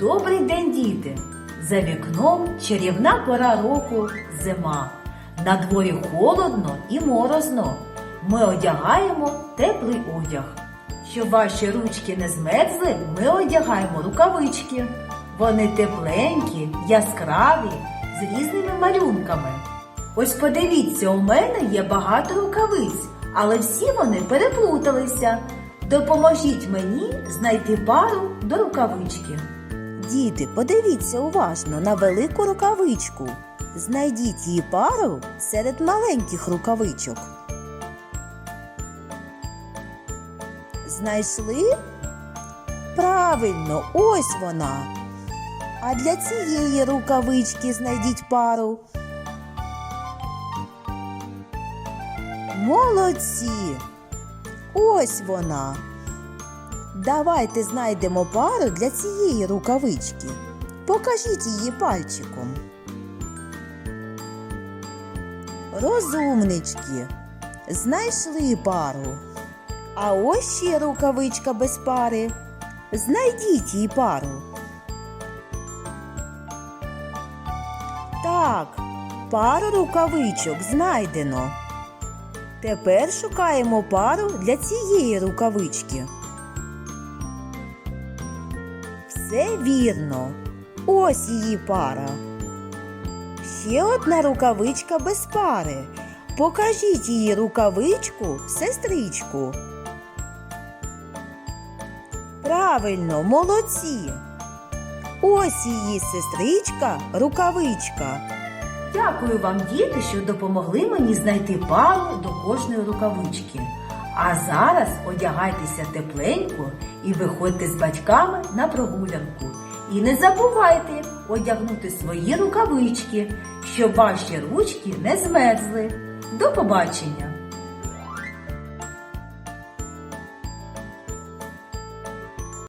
Добрий день, діти! За вікном чарівна пора року зима. На дворі холодно і морозно. Ми одягаємо теплий одяг. Щоб ваші ручки не змерзли, ми одягаємо рукавички. Вони тепленькі, яскраві, з різними малюнками. Ось подивіться, у мене є багато рукавиць, але всі вони переплуталися. Допоможіть мені знайти пару до рукавички. Діти, подивіться уважно на велику рукавичку. Знайдіть її пару серед маленьких рукавичок. Знайшли? Правильно, ось вона. А для цієї рукавички знайдіть пару. Молодці! Ось вона. Давайте знайдемо пару для цієї рукавички. Покажіть її пальчиком. Розумнички. Знайшли пару. А ось ще рукавичка без пари. Знайдіть їй пару. Так, пару рукавичок знайдено. Тепер шукаємо пару для цієї рукавички. Все вірно. Ось її пара. Ще одна рукавичка без пари. Покажіть її рукавичку, сестричку. Правильно, молодці. Ось її сестричка, рукавичка. Дякую вам, діти, що допомогли мені знайти пару до кожної рукавички. А зараз одягайтеся тепленько і виходьте з батьками на прогулянку. І не забувайте одягнути свої рукавички, щоб ваші ручки не змерзли. До побачення!